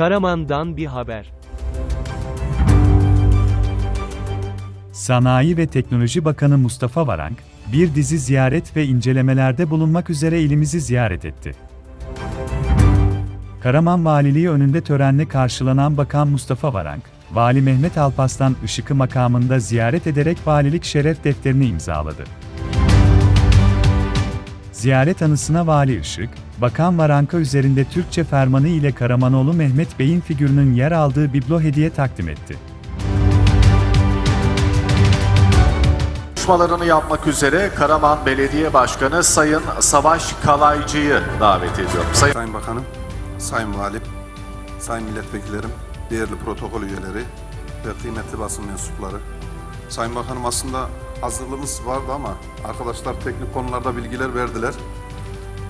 Karaman'dan bir haber. Sanayi ve Teknoloji Bakanı Mustafa Varank, bir dizi ziyaret ve incelemelerde bulunmak üzere ilimizi ziyaret etti. Karaman Valiliği önünde törenle karşılanan Bakan Mustafa Varank, Vali Mehmet Alpaslan Işık'ı makamında ziyaret ederek valilik şeref defterini imzaladı. Ziyaret anısına Vali Işık, Bakan Varank'a üzerinde Türkçe fermanı ile Karamanoğlu Mehmet Bey'in figürünün yer aldığı biblo hediye takdim etti. Konuşmalarını yapmak üzere Karaman Belediye Başkanı Sayın Savaş Kalaycı'yı davet ediyorum. Sayın Sayın Bakanım, Sayın Valim, Sayın Milletvekillerim, değerli protokol üyeleri ve kıymetli basın mensupları. Sayın Bakanım aslında hazırlığımız vardı ama arkadaşlar teknik konularda bilgiler verdiler.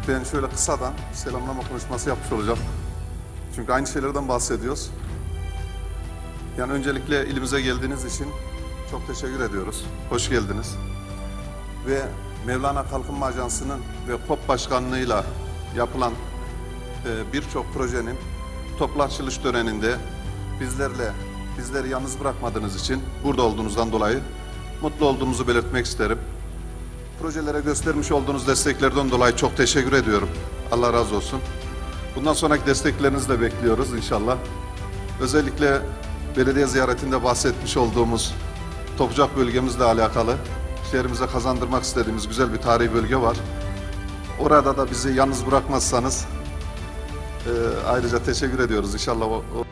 Ben şöyle kısadan selamlama konuşması yapmış olacağım. Çünkü aynı şeylerden bahsediyoruz. Yani öncelikle ilimize geldiğiniz için çok teşekkür ediyoruz. Hoş geldiniz. Ve Mevlana Kalkınma Ajansı'nın ve KOP Başkanlığı'yla yapılan e, birçok projenin toplu açılış töreninde bizlerle bizleri yalnız bırakmadığınız için burada olduğunuzdan dolayı mutlu olduğumuzu belirtmek isterim. Projelere göstermiş olduğunuz desteklerden dolayı çok teşekkür ediyorum. Allah razı olsun. Bundan sonraki desteklerinizi de bekliyoruz inşallah. Özellikle belediye ziyaretinde bahsetmiş olduğumuz Topçak bölgemizle alakalı şehrimize kazandırmak istediğimiz güzel bir tarihi bölge var. Orada da bizi yalnız bırakmazsanız e, ayrıca teşekkür ediyoruz inşallah. O, o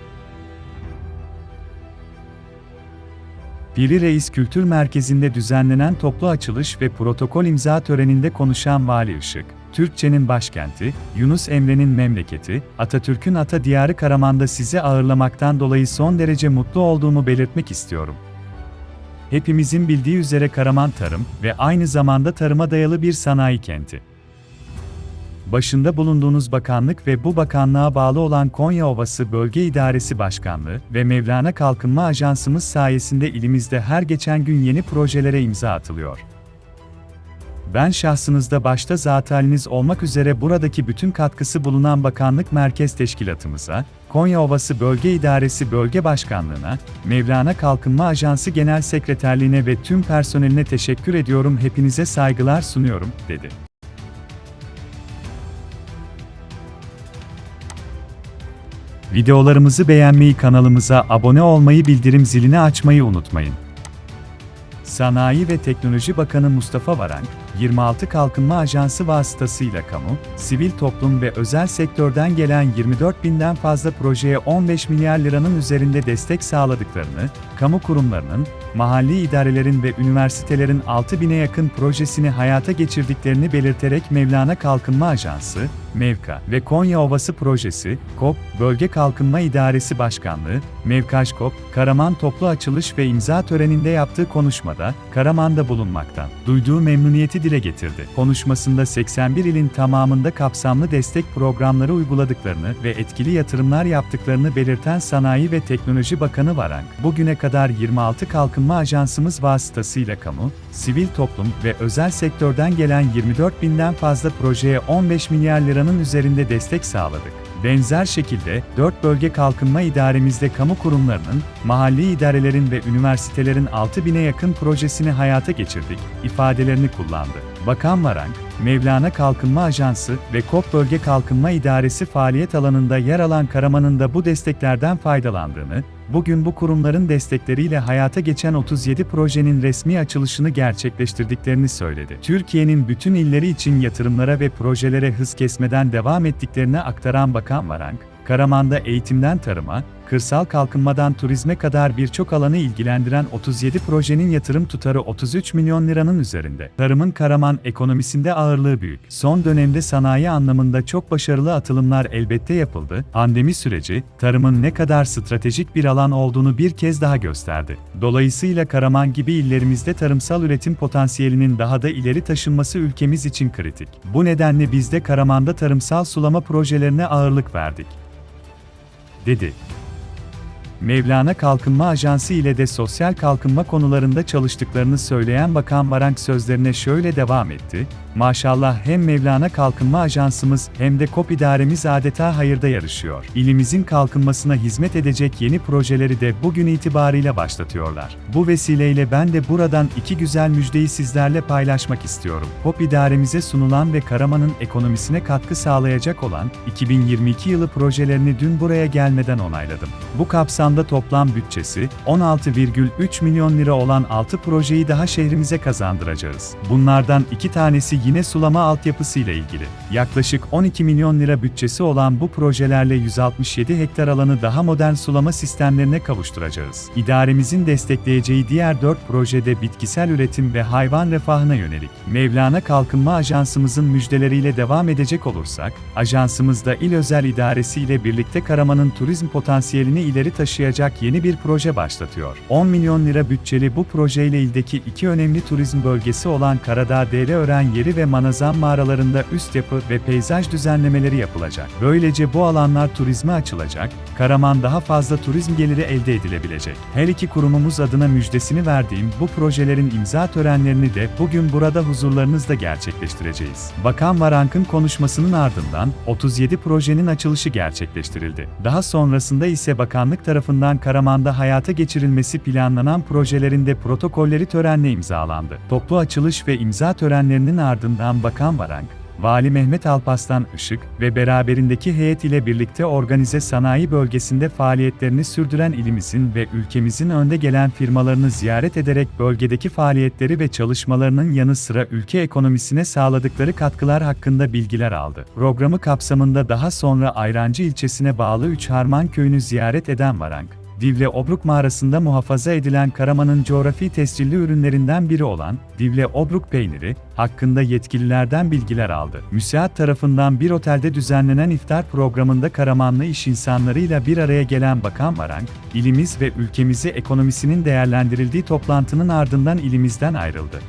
Piri Reis Kültür Merkezi'nde düzenlenen toplu açılış ve protokol imza töreninde konuşan Vali Işık, Türkçenin başkenti, Yunus Emre'nin memleketi, Atatürk'ün ata diyarı Karaman'da sizi ağırlamaktan dolayı son derece mutlu olduğumu belirtmek istiyorum. Hepimizin bildiği üzere Karaman tarım ve aynı zamanda tarıma dayalı bir sanayi kenti. Başında bulunduğunuz bakanlık ve bu bakanlığa bağlı olan Konya Ovası Bölge İdaresi Başkanlığı ve Mevlana Kalkınma Ajansımız sayesinde ilimizde her geçen gün yeni projelere imza atılıyor. Ben şahsınızda başta zateniniz olmak üzere buradaki bütün katkısı bulunan Bakanlık Merkez Teşkilatımıza, Konya Ovası Bölge İdaresi Bölge Başkanlığına, Mevlana Kalkınma Ajansı Genel Sekreterliğine ve tüm personeline teşekkür ediyorum hepinize saygılar sunuyorum, dedi. Videolarımızı beğenmeyi, kanalımıza abone olmayı, bildirim zilini açmayı unutmayın. Sanayi ve Teknoloji Bakanı Mustafa Varank, 26 Kalkınma Ajansı vasıtasıyla kamu, sivil toplum ve özel sektörden gelen 24 binden fazla projeye 15 milyar liranın üzerinde destek sağladıklarını, kamu kurumlarının, mahalli idarelerin ve üniversitelerin 6 bine yakın projesini hayata geçirdiklerini belirterek Mevlana Kalkınma Ajansı, Mevka ve Konya Ovası Projesi, KOP, Bölge Kalkınma İdaresi Başkanlığı, Mevkaşkop, Karaman toplu açılış ve imza töreninde yaptığı konuşmada, Karaman'da bulunmaktan duyduğu memnuniyeti dile getirdi. Konuşmasında 81 ilin tamamında kapsamlı destek programları uyguladıklarını ve etkili yatırımlar yaptıklarını belirten Sanayi ve Teknoloji Bakanı Varank, bugüne kadar 26 kalkınma ajansımız vasıtasıyla kamu, sivil toplum ve özel sektörden gelen 24 binden fazla projeye 15 milyar liranın üzerinde destek sağladık. Benzer şekilde, 4 bölge kalkınma idaremizde kamu kurumlarının, mahalli idarelerin ve üniversitelerin 6 bine yakın projesini hayata geçirdik, ifadelerini kullandı. Bakan Varank, Mevlana Kalkınma Ajansı ve KOP Bölge Kalkınma İdaresi faaliyet alanında yer alan Karaman'ın da bu desteklerden faydalandığını, bugün bu kurumların destekleriyle hayata geçen 37 projenin resmi açılışını gerçekleştirdiklerini söyledi. Türkiye'nin bütün illeri için yatırımlara ve projelere hız kesmeden devam ettiklerini aktaran Bakan Varank, Karaman'da eğitimden tarıma, kırsal kalkınmadan turizme kadar birçok alanı ilgilendiren 37 projenin yatırım tutarı 33 milyon liranın üzerinde. Tarımın Karaman ekonomisinde ağırlığı büyük. Son dönemde sanayi anlamında çok başarılı atılımlar elbette yapıldı. Pandemi süreci, tarımın ne kadar stratejik bir alan olduğunu bir kez daha gösterdi. Dolayısıyla Karaman gibi illerimizde tarımsal üretim potansiyelinin daha da ileri taşınması ülkemiz için kritik. Bu nedenle biz de Karaman'da tarımsal sulama projelerine ağırlık verdik dedi. Mevlana Kalkınma Ajansı ile de sosyal kalkınma konularında çalıştıklarını söyleyen Bakan Varank sözlerine şöyle devam etti. Maşallah hem Mevlana Kalkınma Ajansımız hem de KOP idaremiz adeta hayırda yarışıyor. İlimizin kalkınmasına hizmet edecek yeni projeleri de bugün itibariyle başlatıyorlar. Bu vesileyle ben de buradan iki güzel müjdeyi sizlerle paylaşmak istiyorum. KOP idaremize sunulan ve Karaman'ın ekonomisine katkı sağlayacak olan 2022 yılı projelerini dün buraya gelmeden onayladım. Bu kapsamda toplam bütçesi 16,3 milyon lira olan 6 projeyi daha şehrimize kazandıracağız. Bunlardan iki tanesi yine sulama altyapısıyla ilgili. Yaklaşık 12 milyon lira bütçesi olan bu projelerle 167 hektar alanı daha modern sulama sistemlerine kavuşturacağız. İdaremizin destekleyeceği diğer 4 projede bitkisel üretim ve hayvan refahına yönelik. Mevlana Kalkınma Ajansımızın müjdeleriyle devam edecek olursak, ajansımızda İl Özel İdaresi ile birlikte Karaman'ın turizm potansiyelini ileri taşıyacak yeni bir proje başlatıyor. 10 milyon lira bütçeli bu projeyle ildeki iki önemli turizm bölgesi olan Karadağ Dereören Yeri ve Manazan mağaralarında üst yapı ve peyzaj düzenlemeleri yapılacak. Böylece bu alanlar turizme açılacak, Karaman daha fazla turizm geliri elde edilebilecek. Her iki kurumumuz adına müjdesini verdiğim bu projelerin imza törenlerini de bugün burada huzurlarınızda gerçekleştireceğiz. Bakan Varank'ın konuşmasının ardından 37 projenin açılışı gerçekleştirildi. Daha sonrasında ise bakanlık tarafından Karaman'da hayata geçirilmesi planlanan projelerin de protokolleri törenle imzalandı. Toplu açılış ve imza törenlerinin ardından Bakan Varank, Vali Mehmet Alpaslan Işık ve beraberindeki heyet ile birlikte organize sanayi bölgesinde faaliyetlerini sürdüren ilimizin ve ülkemizin önde gelen firmalarını ziyaret ederek bölgedeki faaliyetleri ve çalışmalarının yanı sıra ülke ekonomisine sağladıkları katkılar hakkında bilgiler aldı. Programı kapsamında daha sonra Ayrancı ilçesine bağlı Üç Harman köyünü ziyaret eden Varank, Divle Obruk mağarasında muhafaza edilen Karaman'ın coğrafi tescilli ürünlerinden biri olan Divle Obruk peyniri hakkında yetkililerden bilgiler aldı. Müseat tarafından bir otelde düzenlenen iftar programında Karamanlı iş insanlarıyla bir araya gelen Bakan Varank, ilimiz ve ülkemizi ekonomisinin değerlendirildiği toplantının ardından ilimizden ayrıldı.